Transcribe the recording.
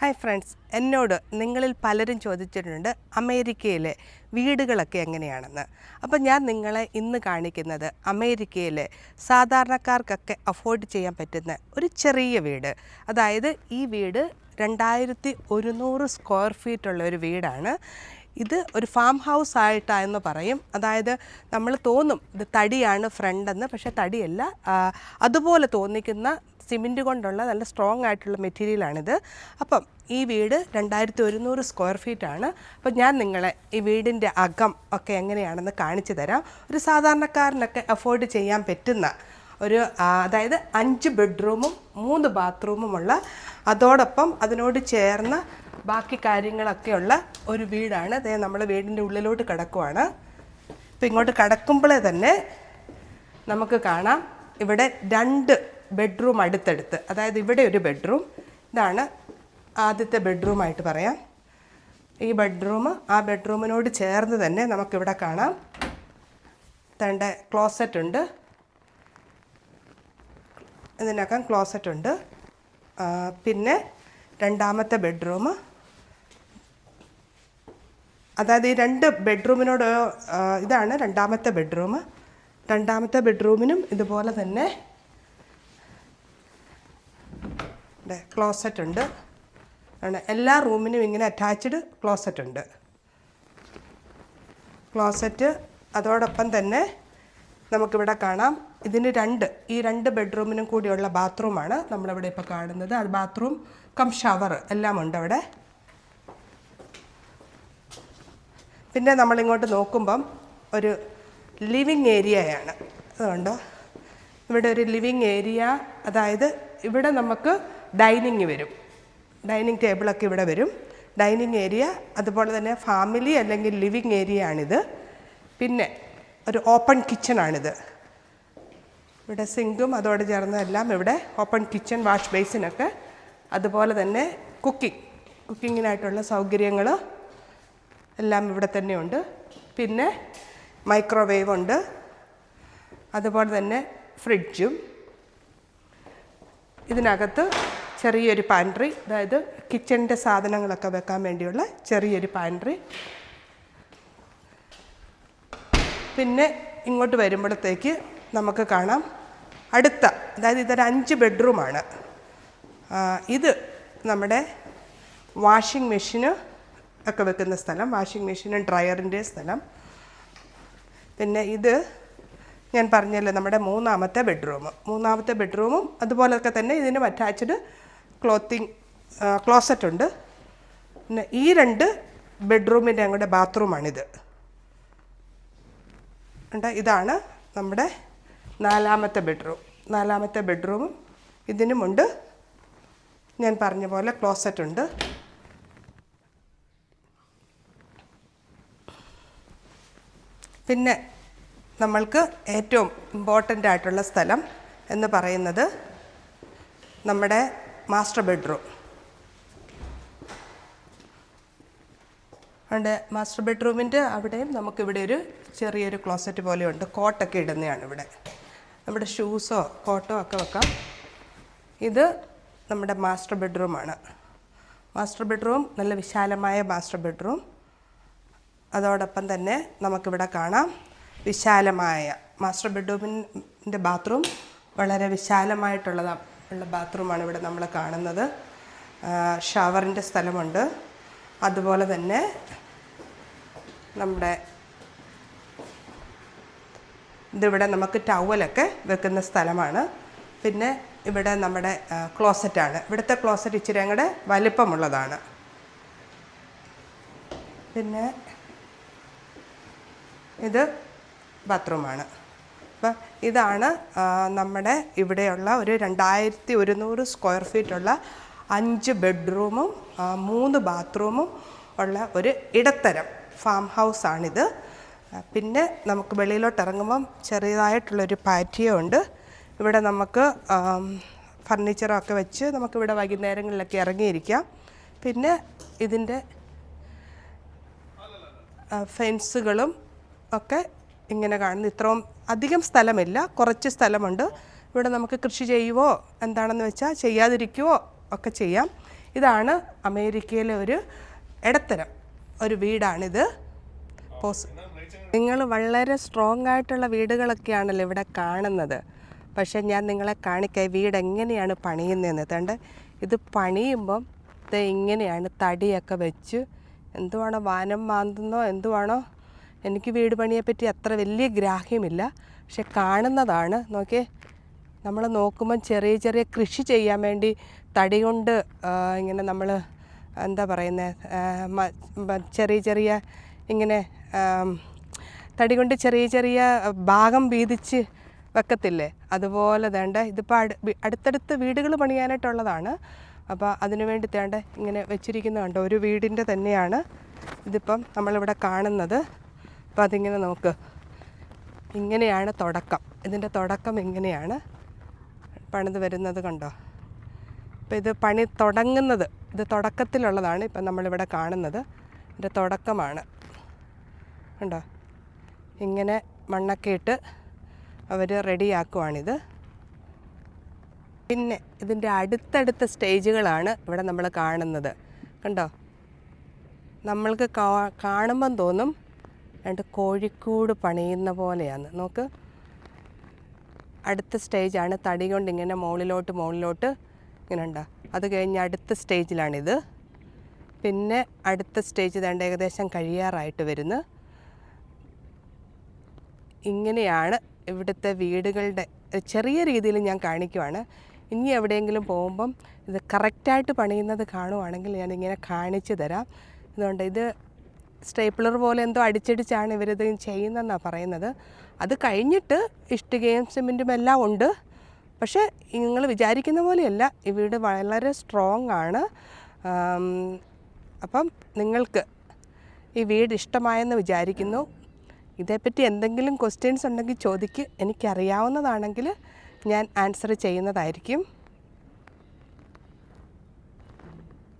Hi friends എന്നോട് നിങ്ങളിൽ പലരും ചോദിച്ചിട്ടുണ്ട് അമേരിക്കയിലെ വീടുകളൊക്കെ എങ്ങനെയാണെന്ന്. അപ്പോൾ ഞാൻ നിങ്ങളെ ഇന്ന് കാണിക്കുന്നത് അമേരിക്കയിലെ സാധാരണക്കാർക്കൊക്കെ അഫോർഡ് ചെയ്യാൻ പറ്റുന്ന ഒരു ചെറിയ വീട്. അതായത് ഈ വീട് രണ്ടായിരത്തി ഒരുന്നൂറ് സ്ക്വയർ ഫീറ്റ് ഉള്ള ഒരു വീടാണ്. ഇത് ഒരു ഫാം ഹൗസ് ആയിട്ടാണെന്ന് പറയും. അതായത് നമ്മൾ തോന്നും ഇത് തടിയാണ് ഫ്രണ്ടെന്ന് പക്ഷേ തടിയല്ല. അതുപോലെ തോന്നിക്കുന്ന സിമെന്റ് കൊണ്ടുള്ള നല്ല സ്ട്രോങ് ആയിട്ടുള്ള മെറ്റീരിയലാണിത് അപ്പം ഈ വീട് രണ്ടായിരത്തി ഒരുന്നൂറ് സ്ക്വയർ ഫീറ്റ് ആണ്. അപ്പം ഞാൻ നിങ്ങളെ ഈ വീടിന്റെ അകം ഒക്കെ എങ്ങനെയാണെന്ന് കാണിച്ചു തരാം. ഒരു സാധാരണക്കാരനൊക്കെ അഫോർഡ് ചെയ്യാൻ പറ്റുന്ന ഒരു അതായത് അഞ്ച് ബെഡ്റൂമും മൂന്ന് ബാത്റൂമുമുള്ള അതോടൊപ്പം അതിനോട് ചേർന്ന ബാക്കി കാര്യങ്ങളൊക്കെയുള്ള ഒരു വീടാണ്. അതേ നമ്മൾ വീടിന്റെ ഉള്ളിലോട്ട് കിടക്കുവാണ്. ഇപ്പം ഇങ്ങോട്ട് കിടക്കുമ്പോഴേ തന്നെ നമുക്ക് കാണാം. ഇവിടെ രണ്ട് ബെഡ്റൂം അടുത്തടുത്ത് അതായത് ഇവിടെ ഒരു ബെഡ്റൂം. ഇതാണ് ആദ്യത്തെ ബെഡ്റൂമായിട്ട് പറയാം. ഈ ബെഡ്റൂം ആ ബെഡ്റൂമിനോട് ചേർന്ന് തന്നെ നമുക്കിവിടെ കാണാം. തേണ്ട ക്ലോസറ്റ് ഉണ്ട്. ഇതിനകം ക്ലോസറ്റ് ഉണ്ട്. പിന്നെ രണ്ടാമത്തെ ബെഡ്റൂം. അതായത് ഈ രണ്ട് ബെഡ്റൂമിനോട് ഇതാണ് രണ്ടാമത്തെ ബെഡ്റൂം. രണ്ടാമത്തെ ബെഡ്റൂമിനും ഇതുപോലെ തന്നെ ക്ലോസറ്റ് ഉണ്ട്. എല്ലാ റൂമിനും ഇങ്ങനെ അറ്റാച്ച്ഡ് ക്ലോസറ്റ് ഉണ്ട്. ക്ലോസറ്റ് അതോടൊപ്പം തന്നെ നമുക്കിവിടെ കാണാം. ഇതിന് രണ്ട് ഈ രണ്ട് ബെഡ്റൂമിനും കൂടിയുള്ള ബാത്റൂമാണ് നമ്മളിവിടെ ഇപ്പോൾ കാണുന്നത്. അത് ബാത്റൂം കം ഷവർ എല്ലാം ഉണ്ട് അവിടെ. പിന്നെ നമ്മളിങ്ങോട്ട് നോക്കുമ്പം ഒരു ലിവിങ് ഏരിയയാണ് അതുകൊണ്ട്? ഇവിടെ ഒരു ലിവിങ് ഏരിയ അതായത് ഇവിടെ നമുക്ക് ഡൈനിങ് വരും. ഡൈനിങ് ടേബിളൊക്കെ ഇവിടെ വരും. ഡൈനിങ് ഏരിയ അതുപോലെ തന്നെ ഫാമിലി അല്ലെങ്കിൽ ലിവിങ് ഏരിയ ആണിത്. പിന്നെ ഒരു ഓപ്പൺ കിച്ചണാണിത് ഇവിടെ സിങ്കും അതോട് ചേർന്നതെല്ലാം ഇവിടെ ഓപ്പൺ കിച്ചൺ വാഷ് ബേസിനൊക്കെ. അതുപോലെ തന്നെ കുക്കിംഗ്. കുക്കിങ്ങിനായിട്ടുള്ള സൗകര്യങ്ങൾ എല്ലാം ഇവിടെ തന്നെയുണ്ട് പിന്നെ മൈക്രോവേവ് ഉണ്ട്. അതുപോലെ തന്നെ ഫ്രിഡ്ജും. ഇതിനകത്ത് ചെറിയൊരു പാൻട്രി അതായത് കിച്ചണിന്റെ സാധനങ്ങളൊക്കെ വെക്കാൻ വേണ്ടിയുള്ള ചെറിയൊരു പാൻട്രി പിന്നെ ഇങ്ങോട്ട് വരുമ്പോഴത്തേക്ക് നമുക്ക് കാണാം അടുത്ത അതായത് ഇതൊരു അഞ്ച് ബെഡ്റൂമാണ് ഇത് നമ്മുടെ വാഷിംഗ് മെഷീന് ഒക്കെ വെക്കുന്ന സ്ഥലം വാഷിംഗ് മെഷീനും ഡ്രയറിന്റെ സ്ഥലം. പിന്നെ ഇത് ഞാൻ പറഞ്ഞല്ലോ നമ്മുടെ മൂന്നാമത്തെ ബെഡ്റൂം മൂന്നാമത്തെ ബെഡ്റൂമും അതുപോലൊക്കെ തന്നെ ഇതിനും അറ്റാച്ച്ഡ് ക്ലോത്തിങ് ക്ലോസറ്റ് ഉണ്ട്. പിന്നെ ഈ രണ്ട് ബെഡ്റൂമിന്റെ ഞങ്ങളുടെ ബാത്റൂമാണിത് ഉണ്ട് ഇതാണ് നമ്മുടെ നാലാമത്തെ ബെഡ്റൂം നാലാമത്തെ ബെഡ്റൂമും ഇതിനുമുണ്ട്. ഞാൻ പറഞ്ഞ പോലെ ക്ലോസറ്റ് ഉണ്ട്. പിന്നെ നമ്മൾക്ക് ഏറ്റവും ഇമ്പോർട്ടന്റ് ആയിട്ടുള്ള സ്ഥലം എന്ന് പറയുന്നത് നമ്മുടെ മാസ്റ്റർ ബെഡ്റൂം ഉണ്ട്. മാസ്റ്റർ ബെഡ്റൂമിന്റെ അവിടെയും നമുക്കിവിടെ ഒരു ചെറിയൊരു ക്ലോസറ്റ് പോലെയുണ്ട്. കോട്ടൊക്കെ ഇടുന്നതാണ് ഇവിടെ. നമ്മുടെ ഷൂസോ കോട്ടോ ഒക്കെ വെക്കാം. ഇത് നമ്മുടെ മാസ്റ്റർ ബെഡ്റൂമാണ് മാസ്റ്റർ ബെഡ്റൂം നല്ല വിശാലമായ മാസ്റ്റർ ബെഡ്റൂം അതോടൊപ്പം തന്നെ നമുക്കിവിടെ കാണാം വിശാലമായ മാസ്റ്റർ ബെഡ്റൂമിന്റെ ബാത്റൂം വളരെ വിശാലമായിട്ടുള്ള ഉള്ള ബാത്റൂമാണ് ഇവിടെ നമ്മൾ കാണുന്നത്. ഷവറിന്റെ സ്ഥലമുണ്ട്. അതുപോലെ തന്നെ നമ്മുടെ ഇതിവിടെ നമുക്ക് ടവലൊക്കെ വെക്കുന്ന സ്ഥലമാണ്. പിന്നെ ഇവിടെ നമ്മുടെ ക്ലോസറ്റാണ്. ഇവിടുത്തെ ക്ലോസറ്റ് ഇച്ചിരി അങ്ങടെ വലിപ്പമുള്ളതാണ്. പിന്നെ ഇത് ബാത്റൂമാണ്. അപ്പം ഇതാണ് നമ്മുടെ ഇവിടെയുള്ള ഒരു രണ്ടായിരത്തി ഒരുന്നൂറ് സ്ക്വയർ ഫീറ്റുള്ള അഞ്ച് ബെഡ്റൂമും മൂന്ന് ബാത്റൂമും ഉള്ള ഒരു ഇടത്തരം ഫാം ഹൗസാണിത് പിന്നെ നമുക്ക് വെളിയിലോട്ട് ഇറങ്ങുമ്പം ചെറിയതായിട്ടുള്ളൊരു പാറ്റിയോ ഉണ്ട്. ഇവിടെ നമുക്ക് ഫർണിച്ചറൊക്കെ വെച്ച് നമുക്കിവിടെ വൈകുന്നേരങ്ങളിലൊക്കെ ഇറങ്ങിയിരിക്കാം. പിന്നെ ഇതിന്റെ ഫെൻസുകളും ഒക്കെ ഇങ്ങനെ കാണുന്നത് ഇത്രയും അധികം സ്ഥലമില്ല. കുറച്ച് സ്ഥലമുണ്ട്. ഇവിടെ നമുക്ക് കൃഷി ചെയ്യുവോ എന്താണെന്ന് വെച്ചാൽ ചെയ്യാതിരിക്കുവോ ഒക്കെ ചെയ്യാം. ഇതാണ് അമേരിക്കയിലെ ഒരു ഇടത്തരം ഒരു വീടാണിത്. പോസ് നിങ്ങൾ വളരെ സ്ട്രോങ് ആയിട്ടുള്ള വീടുകളൊക്കെയാണല്ലോ ഇവിടെ കാണുന്നത്. പക്ഷേ ഞാൻ നിങ്ങളെ കാണിക്കാം വീട് എങ്ങനെയാണ് പണിയുന്നതെന്ന്. തണ്ട് ഇത് പണിയുമ്പം ഇത് ഇങ്ങനെയാണ് തടിയൊക്കെ വെച്ച് എന്തുവാണോ വാനം മാന്തുന്നോ എന്തുവാണോ എനിക്ക് വീട് പണിയെപ്പറ്റി അത്ര വലിയ ഗ്രാഹ്യമില്ല. പക്ഷെ കാണുന്നതാണ്. നോക്കിയേ നമ്മൾ നോക്കുമ്പം ചെറിയ ചെറിയ കൃഷി ചെയ്യാൻ വേണ്ടി തടി കൊണ്ട് ഇങ്ങനെ നമ്മൾ എന്താ പറയുന്നത് ചെറിയ ചെറിയ ഇങ്ങനെ തടി കൊണ്ട് ചെറിയ ചെറിയ ഭാഗം വീതിച്ച് വെക്കത്തില്ലേ? അതുപോലെ തേണ്ട ഇതിപ്പോൾ അടു അടുത്തടുത്ത് വീടുകൾ പണിയാനായിട്ടുള്ളതാണ്. അപ്പോൾ അതിനു വേണ്ടി തേണ്ട ഇങ്ങനെ വെച്ചിരിക്കുന്നത് കണ്ടോ ഒരു വീടിന്റെ തന്നെയാണ് ഇതിപ്പം നമ്മളിവിടെ കാണുന്നത്. അപ്പോൾ അതിങ്ങനെ നമുക്ക് ഇങ്ങനെയാണ് തുടക്കം. ഇതിന്റെ തുടക്കം എങ്ങനെയാണ് പണിത് വരുന്നത് കണ്ടോ? അപ്പോൾ ഇത് പണി തുടങ്ങുന്നത് ഇത് തുടക്കത്തിലുള്ളതാണ് ഇപ്പം നമ്മളിവിടെ കാണുന്നത്. ഇതിന്റെ തുടക്കമാണ്. കണ്ടോ? ഇങ്ങനെ മണ്ണൊക്കെ ഇട്ട് അവർ റെഡിയാക്കുവാണിത്. പിന്നെ ഇതിന്റെ അടുത്തടുത്ത സ്റ്റേജുകളാണ് ഇവിടെ നമ്മൾ കാണുന്നത്. കണ്ടോ? നമ്മൾക്ക് കാണുമ്പം തോന്നും രണ്ട് കോഴിക്കൂട് പണിയുന്ന പോലെയാണ്. നോക്ക്. അടുത്ത സ്റ്റേജാണ് തടി കൊണ്ട് ഇങ്ങനെ മുകളിലോട്ട് മുകളിലോട്ട് ഇങ്ങനെ ഉണ്ടോ. അത് കഴിഞ്ഞ് അടുത്ത സ്റ്റേജിലാണിത്. പിന്നെ അടുത്ത സ്റ്റേജ് തേണ്ട ഏകദേശം കഴിയാറായിട്ട് വരുന്നു. ഇങ്ങനെയാണ് ഇവിടുത്തെ വീടുകളുടെ ചെറിയ രീതിയിൽ ഞാൻ കാണിക്കുവാണ്. ഇനി എവിടെയെങ്കിലും പോകുമ്പം ഇത് കറക്റ്റായിട്ട് പണിയുന്നത് കാണുവാണെങ്കിൽ ഞാൻ ഇങ്ങനെ കാണിച്ചു തരാം. അതുകൊണ്ട് ഇത് സ്റ്റേപ്പിളർ പോലെ എന്തോ അടിച്ചടിച്ചാണ് ഇവരിത് ചെയ്യുന്നതെന്നാണ് പറയുന്നത്. അത് കഴിഞ്ഞിട്ട് ഇഷ്ടികയും സിമെന്റും എല്ലാം ഉണ്ട്. പക്ഷേ നിങ്ങൾ വിചാരിക്കുന്ന പോലെയല്ല ഈ വീട് വളരെ സ്ട്രോങ് ആണ്. അപ്പം നിങ്ങൾക്ക് ഈ വീട് ഇഷ്ടമായെന്ന് വിചാരിക്കുന്നു. ഇതേപ്പറ്റി എന്തെങ്കിലും ക്വസ്റ്റ്യൻസ് ഉണ്ടെങ്കിൽ ചോദിക്ക്. എനിക്കറിയാവുന്നതാണെങ്കിൽ ഞാൻ ആൻസർ ചെയ്യുന്നതായിരിക്കും.